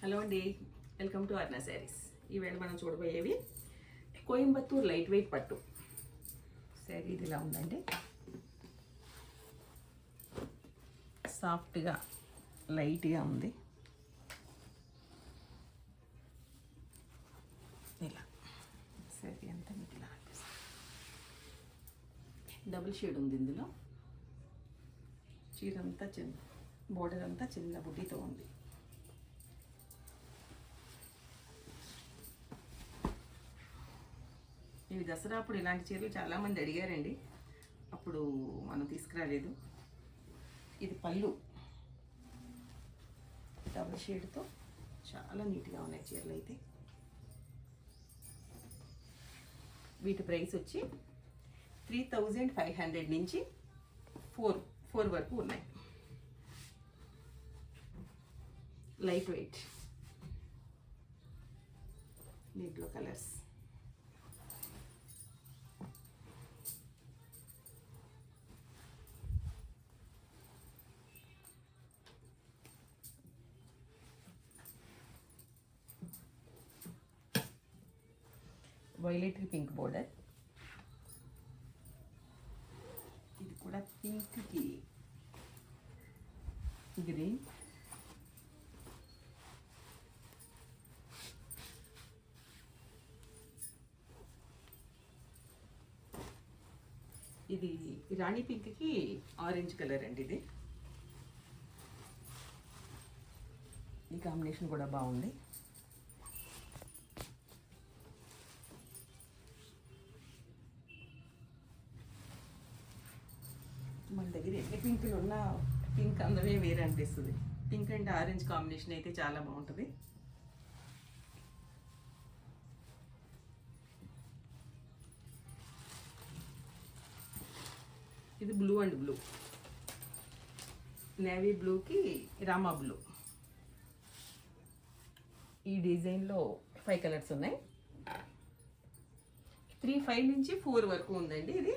Hello అండి welcome to అర్ణ saris ఈవేళ మనం చూడబోయేవి కోయంబత్తూర్ లైట్ వెయిట్ పట్టు. శారీ ఇది ఇలా ఉందండి సాఫ్ట్గా లైట్గా ఉంది. ఇలా. శారీ అంతా మీకు ఇలా అనిపిస్తుంది. డబుల్ షేడ్ ఉంది ఇందులో. చీర అంతా చిన్న బోర్డర్ అంతా చిన్న బుడ్డితో ఉంది. ఇవి దసరా అప్పుడు ఇలాంటి చీరలు చాలామంది అడిగారండి. అప్పుడు మనం తీసుకురాలేదు. ఇది పళ్ళు. డబుల్ షేడ్తో చాలా నీట్గా ఉన్నాయి చీరలు అయితే. వీటి ప్రైస్ వచ్చి త్రీ థౌజండ్ ఫైవ్ హండ్రెడ్ నుంచి ఫోర్ ఫోర్ వరకు ఉన్నాయి. లైట్ వెయిట్ దీంట్లో కలర్స్ వైలెటరీ పింక్ బోర్డర్ ఇది కూడా పింక్కి. గ్రీన్ ఇది రాణి పింక్కి ఆరెంజ్ కలర్ అండి ఇది. ఈ కాంబినేషన్ కూడా బాగుంది. చేస్తుంది. పింక్ అండ్ ఆరెంజ్ కాంబినేషన్ అయితే చాలా బాగుంటుంది. ఇది బ్లూ అండ్ బ్లూ. నేవీ బ్లూకి రామా బ్లూ. ఈ డిజైన్లో ఫైవ్ కలర్స్ ఉన్నాయి. త్రీ ఫైవ్ నుంచి ఫోర్ వరకు ఉందండి ఇది.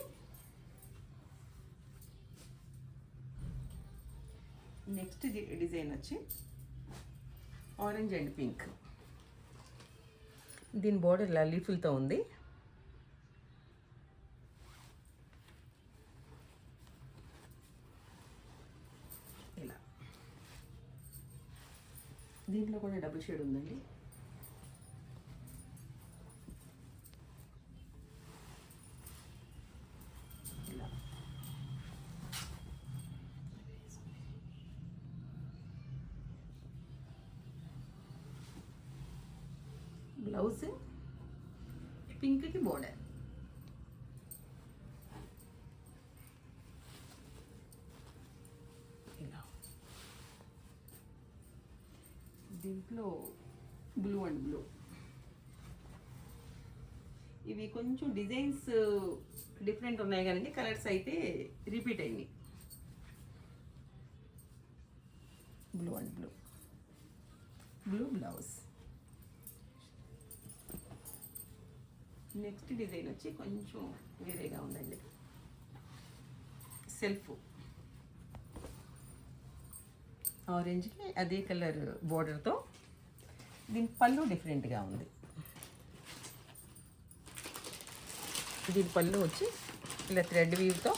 నెక్స్ట్ డిజైన్ వచ్చి ఆరెంజ్ అండ్ పింక్. దీని బోర్డర్ ఇలా లీఫులతో ఉంది. ఇలా. దీంట్లో కూడా డబుల్ షేడ్ ఉందండి ఇలా బ్లౌజ్ పింక్కి బోర్డర్ ఇలా దీంట్లో బ్లూ అండ్ బ్లూ ఇవి కొంచెం డిజైన్స్ డిఫరెంట్ ఉన్నాయి కానీ కలర్స్ అయితే రిపీట్ అయినాయి. Blue and blue blue blouse next design వచ్చి కొంచెం వేరేగా ఉందండి. సెల్ఫ్. ఆరెంజ్కి అదే కలర్ బోర్డర్తో దీని పళ్ళు డిఫరెంట్గా ఉంది. దీని పళ్ళు వచ్చి ఇలా థ్రెడ్ వీవ్తో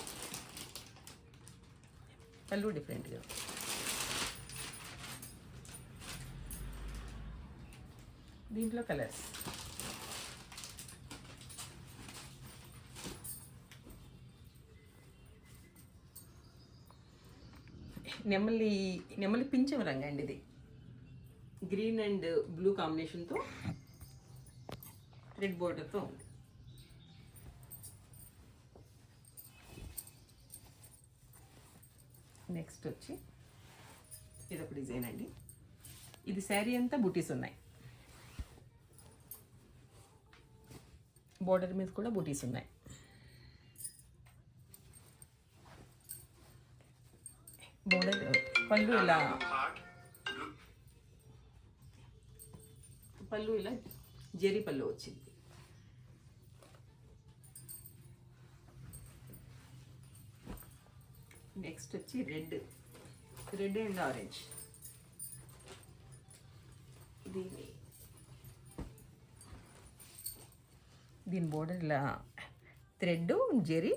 పళ్ళు డిఫరెంట్గా దీంట్లో కలర్స్. నెమలి నెమలి పింఛం రంగు అండి ఇది. గ్రీన్ అండ్ బ్లూ కాంబినేషన్తో రెడ్ బోర్డర్తో ఉంది. నెక్స్ట్ వచ్చి ఇది ఒక డిజైన్ అండి. ఇది శారీ అంతా బుటీస్ ఉన్నాయి. బోర్డర్ మీద కూడా బుటీస్ ఉన్నాయి. బోర్డర్ పళ్ళు ఇలా పళ్ళు ఇలా జెరీ పళ్ళు వచ్చింది నెక్స్ట్ వచ్చి రెడ్ రెడ్ అండ్ ఆరెంజ్ దీని దీని బోర్డర్ ఇలా థ్రెడ్ జెరీ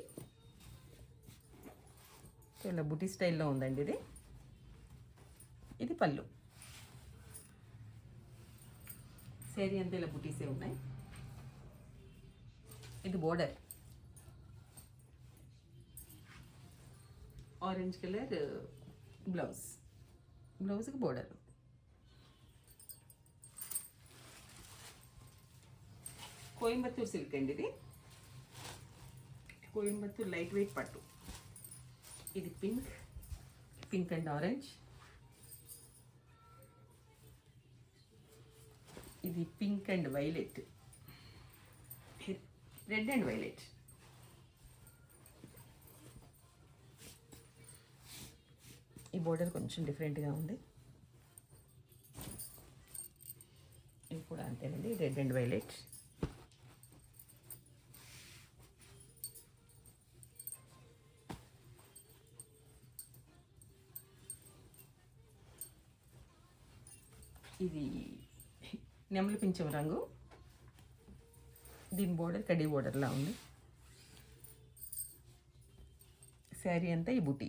ఇలా బుటీ స్టైల్లో ఉందండి ఇది. ఇది పళ్ళు. శారీ అంతా ఇలా బుటీసే ఉన్నాయి. ఇది బోర్డర్. Orange colour blouse. బ్లౌజ్కి బోర్డర్. కోయంబత్తూర్ సిల్క్ అండి ఇది. కోయంబత్తూర్ లైట్ వెయిట్ పట్టు. ఇది పింక్ పింక్ అండ్ ఆరెంజ్ ఇది pink and violet red and violet ఈ బోర్డర్ కొంచెం డిఫరెంట్గా ఉంది. ఇది కూడా అంతేనండి రెడ్ అండ్ వైలెట్ ఇది నెమలి పింఛం రంగు. దీని బోర్డర్ కడీ బోర్డర్లా ఉంది. శారీ అంతా ఈ బుటీ.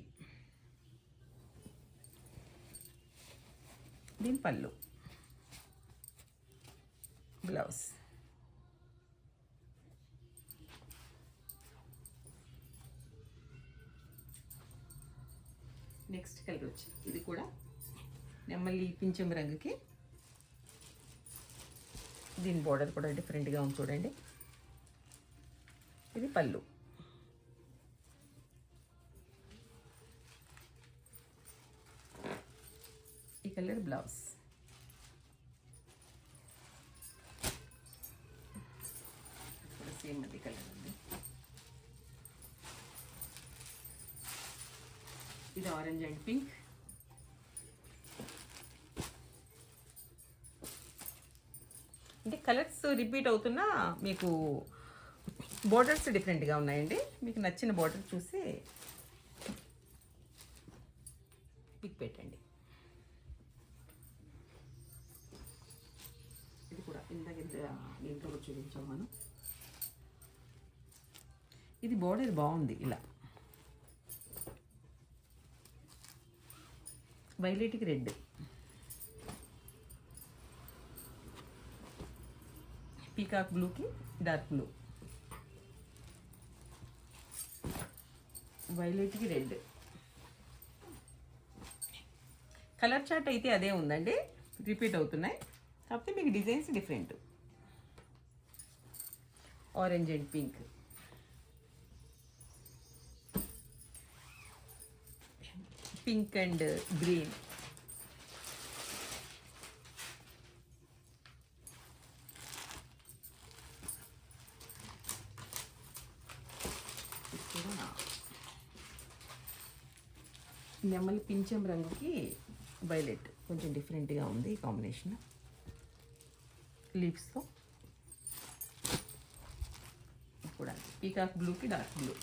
దీని పళ్ళు. బ్లౌజ్. నెక్స్ట్ కలర్ వచ్చి ఇది కూడా నెమ్మల్లి పింఛం రంగుకి దీని బోర్డర్ కూడా డిఫరెంట్గా ఉంది చూడండి. ఇది పళ్ళు. ఈ కలర్ బ్లౌజ్ సేమ్ అది కలర్ ఉంది. ఇది ఆరెంజ్ అండ్ పింక్ అంటే కలర్స్ రిపీట్ అవుతున్నా మీకు బోర్డర్స్ డిఫరెంట్గా ఉన్నాయండి. మీకు నచ్చిన బోర్డర్ చూసి పిక్ పెట్టండి. ఇది కూడా ఇందాక ఇంత దీంట్లో కూడా చూపించాం మనం. ఇది బోర్డర్ బాగుంది ఇలా. వైలెట్కి రెడ్. పీకాక్ బ్లూకి డార్క్ బ్లూ వైలెట్కి రెడ్ కలర్ చార్ట్ అయితే అదే ఉందండి. రిపీట్ అవుతున్నాయి. కాకపోతే మీకు designs different orange and pink pink and green నెమలి పింఛం రంగుకి వైలెట్. కొంచెం డిఫరెంట్గా ఉంది ఈ కాంబినేషన్. లీవ్స్తో. కూడా పీకాక్ బ్లూకి డార్క్ బ్లూ.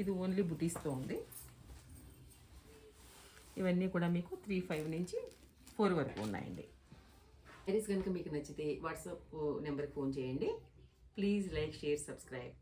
ఇది ఓన్లీ బుటీస్తో ఉంది. ఇవన్నీ కూడా మీకు త్రీ ఫైవ్ నుంచి ఫోర్ వరకు ఉన్నాయండి. సారీస్ కనుక మీకు నచ్చితే వాట్సాప్ నెంబర్కి ఫోన్ చేయండి. Please like share subscribe